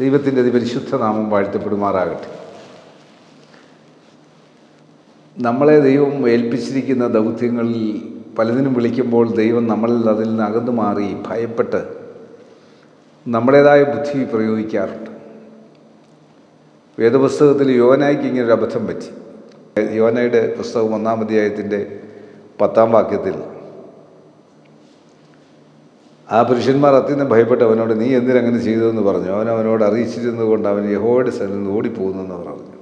ദൈവത്തിന്റെ അതിപരിശുദ്ധ നാമം വാഴ്ത്തപ്പെടുമാറാകട്ടെ. നമ്മളെ ദൈവം ഏൽപ്പിച്ചിരിക്കുന്ന ദൗത്യങ്ങളിൽ പലതിനും വിളിക്കുമ്പോൾ ദൈവം നമ്മളിൽ അതിൽ നിന്ന് അകന്നു മാറി ഭയപ്പെട്ട് നമ്മുടേതായ ബുദ്ധി പ്രയോഗിക്കാറുണ്ട്. വേദപുസ്തകത്തിൽ യോനായ്ക്ക് ഇങ്ങനൊരു അബദ്ധം പറ്റി. യോനയുടെ പുസ്തകം ഒന്നാം അധ്യായത്തിന്റെ പത്താം വാക്യത്തിൽ ആ പുരുഷന്മാർ അത്യന്തം ഭയപ്പെട്ട് അവനോട് നീ എന്തിനങ്ങനെ ചെയ്തതെന്ന് പറഞ്ഞു? അവൻ അവനോട് അറിയിച്ചിരുന്നത് കൊണ്ട് അവൻ യഹോയുടെ സ്ഥലത്ത് നിന്ന് ഓടിപ്പോകുന്നെന്ന് പറഞ്ഞു.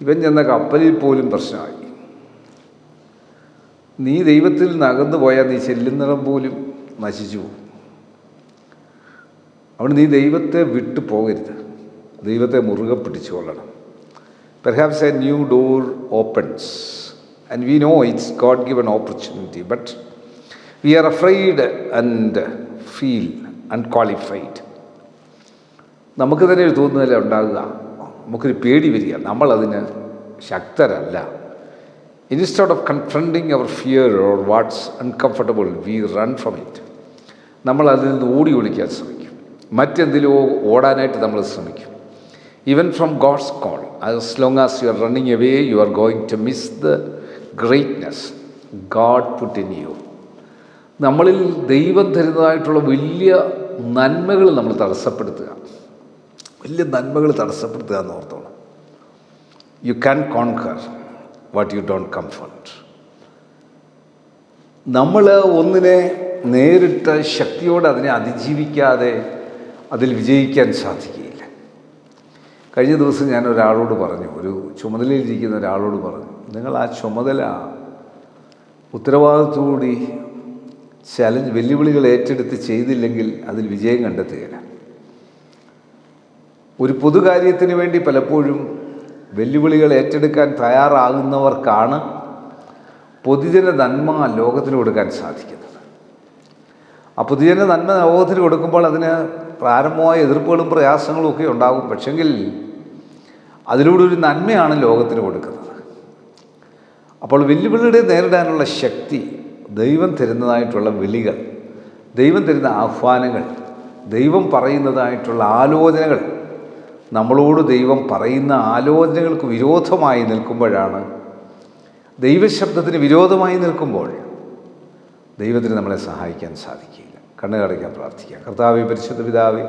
ഇവൻ ചെന്ന കപ്പലിൽ പോലും പ്രശ്നമായി. നീ ദൈവത്തിൽ നിന്ന് അകന്നു പോയാൽ നീ ചെല്ലുന്നിടം പോലും നശിച്ചു പോകും. അവിടെ നീ ദൈവത്തെ വിട്ടു പോകരുത്. ദൈവത്തെ മുറുകെ പിടിച്ചുകൊള്ളണം perhaps a new door opens and we know it's God given opportunity but we are afraid and feel unqualified നമുക്ക് തന്നെ ഒരു തോന്നുന്നില്ല ഉണ്ടാകുക? നമുക്കൊരു പേടി വരിക. നമ്മളതിന് ശക്തരല്ല. Instead of confronting our fear or what's uncomfortable we run from it നമ്മൾ അതിൽ നിന്ന് ഓടി ഒളിക്കാൻ ശ്രമിക്കും. മറ്റെന്തിലോ ഓടാനായിട്ട് നമ്മൾ ശ്രമിക്കും. Even from God's call as long as you are running away you are going to miss the greatness God put in you നമ്മളിൽ ദൈവം തരുന്നതായിട്ടുള്ള വലിയ നന്മകൾ നമ്മൾ തടസ്സപ്പെടുത്തുക. വലിയ നന്മകൾ തടസ്സപ്പെടുത്തുക എന്ന് ഓർത്തോണം. You can conquer what you don't comfort നമ്മൾ ഒന്നിനെ നേരിട്ട് ശക്തിയോടെ അതിനെ അതിജീവിക്കാതെ അതിൽ വിജയിക്കാൻ സാധിക്കുകയില്ല. കഴിഞ്ഞ ദിവസം ഞാൻ ഒരാളോട് പറഞ്ഞു ഒരു ചുമതലയിൽ ഇരിക്കുന്ന ഒരാളോട് പറഞ്ഞു നിങ്ങൾ ആ ചുമതല ഉത്തരവാദിത്തോടുകൂടി ചലഞ്ച് വെല്ലുവിളികൾ ഏറ്റെടുത്ത് ചെയ്തില്ലെങ്കിൽ അതിൽ വിജയം കണ്ടെത്തുകയില്ല. ഒരു പൊതുകാര്യത്തിന് വേണ്ടി പലപ്പോഴും വെല്ലുവിളികൾ ഏറ്റെടുക്കാൻ തയ്യാറാകുന്നവർക്കാണ് പൊതുജന നന്മ ലോകത്തിന് കൊടുക്കാൻ സാധിക്കുന്നത്. ആ പൊതുജന നന്മ ലോകത്തിന് കൊടുക്കുമ്പോൾ അതിന് പ്രാരംഭമായ എതിർപ്പുകളും പ്രയാസങ്ങളും ഒക്കെ ഉണ്ടാകും. പക്ഷെങ്കിൽ അതിലൂടെ ഒരു നന്മയാണ് ലോകത്തിന് കൊടുക്കുന്നത്. അപ്പോൾ വെല്ലുവിളികളെ നേരിടാനുള്ള ശക്തി ദൈവം തരുന്നതായിട്ടുള്ള വിളികൾ ദൈവം തരുന്ന ആഹ്വാനങ്ങൾ ദൈവം പറയുന്നതായിട്ടുള്ള ആലോചനകൾ നമ്മളോട് ദൈവം പറയുന്ന ആലോചനകൾക്ക് വിരോധമായി നിൽക്കുമ്പോഴാണ് ദൈവശബ്ദത്തിന് വിരോധമായി നിൽക്കുമ്പോൾ ദൈവത്തിന് നമ്മളെ സഹായിക്കാൻ സാധിക്കില്ല കണ്ണുകടയ്ക്കാൻ പ്രാർത്ഥിക്കുക. കർത്താവ് പരിശുദ്ധ പിതാവ്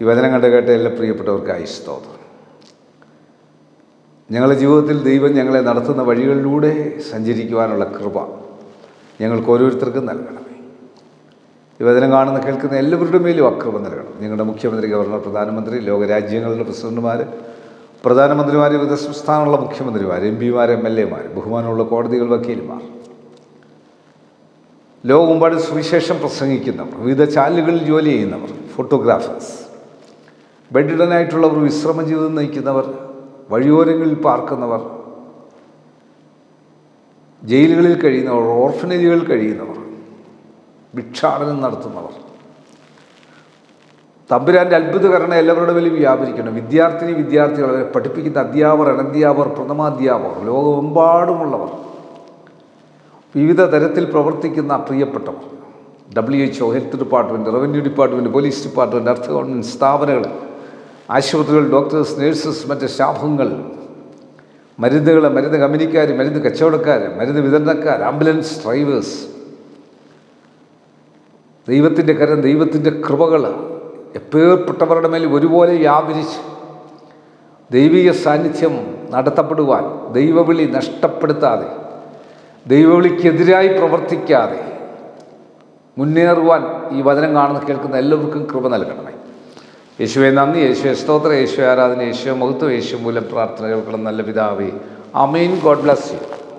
ഈ വചനം കണ്ട് കേട്ട എല്ലാ പ്രിയപ്പെട്ടവർക്കായി സ്തോത്രം. ഞങ്ങളുടെ ജീവിതത്തിൽ ദൈവം ഞങ്ങളെ നടത്തുന്ന വഴികളിലൂടെ സഞ്ചരിക്കുവാനുള്ള കൃപ ഞങ്ങൾക്ക് ഓരോരുത്തർക്കും നൽകണമേ. യുവജനം കാണുന്ന കേൾക്കുന്ന എല്ലാവരുടെ മേലും അക്രമം നൽകണം. നിങ്ങളുടെ മുഖ്യമന്ത്രി ഗവർണർ പ്രധാനമന്ത്രി ലോകരാജ്യങ്ങളുടെ പ്രസിഡന്റുമാർ പ്രധാനമന്ത്രിമാർ വിവിധ സംസ്ഥാനമുള്ള മുഖ്യമന്ത്രിമാർ എം പിമാർ എം എൽ എമാർ ബഹുമാനമുള്ള കോടതികൾ വക്കീലുമാർ. ലോകമെമ്പാടും സുവിശേഷം പ്രസംഗിക്കുന്നവർ വിവിധ ചാനലുകളിൽ ജോലി ചെയ്യുന്നവർ ഫോട്ടോഗ്രാഫേഴ്സ് ബെഡിഡനായിട്ടുള്ളവർ വിശ്രമ ജീവിതം നയിക്കുന്നവർ വഴിയോരങ്ങളിൽ പാർക്കുന്നവർ ജയിലുകളിൽ കഴിയുന്നവർ ഓർഫനേജുകളിൽ കഴിയുന്നവർ ഭിക്ഷാടനം നടത്തുന്നവർ. തമ്പുരാന്റെ അത്ഭുതകരണം എല്ലാവരുടെ മേലും വ്യാപരിക്കണം. വിദ്യാർത്ഥിനി വിദ്യാർത്ഥികൾ അവരെ പഠിപ്പിക്കുന്ന അധ്യാപകർ അനധ്യാപകർ പ്രഥമാധ്യാപകർ ലോകമെമ്പാടുമുള്ളവർ വിവിധ തരത്തിൽ പ്രവർത്തിക്കുന്ന പ്രിയപ്പെട്ടവർ W H O health department revenue department police department അർത്ഥ ഗവൺമെന്റ് സ്ഥാപനങ്ങൾ ആശുപത്രികൾ ഡോക്ടേഴ്സ് നേഴ്സസ് മറ്റ് സ്റ്റാഫുകൾ മരുന്നുകൾ മരുന്ന് കമ്പനിക്കാർ മരുന്ന് കച്ചവടക്കാർ മരുന്ന് വിതരണക്കാർ ആംബുലൻസ് ഡ്രൈവേഴ്സ്. ദൈവത്തിന്റെ കരം ദൈവത്തിന്റെ കൃപകൾ എപ്പേർപ്പെട്ടവരുടെ മേൽ ഒരുപോലെ വ്യാപരിച്ച് ദൈവിക സാന്നിധ്യം നടത്തപ്പെടുവാൻ ദൈവവിളി നഷ്ടപ്പെടുത്താതെ ദൈവവിളിക്കെതിരായി പ്രവർത്തിക്കാതെ മുന്നേറുവാൻ ഈ വചനം കാണുന്ന കേൾക്കുന്ന എല്ലാവർക്കും കൃപ നൽകണമേ യേശുവെ നന്ദി. യേശുവെ സ്തോത്ര. യേശു ആരാധന. യേശു മഹത്വം. യേശു മൂലം പ്രാർത്ഥന കേൾക്കണം. നല്ല പിതാവേ. അമീൻ ഗോഡ് ബ്ലസ് യു.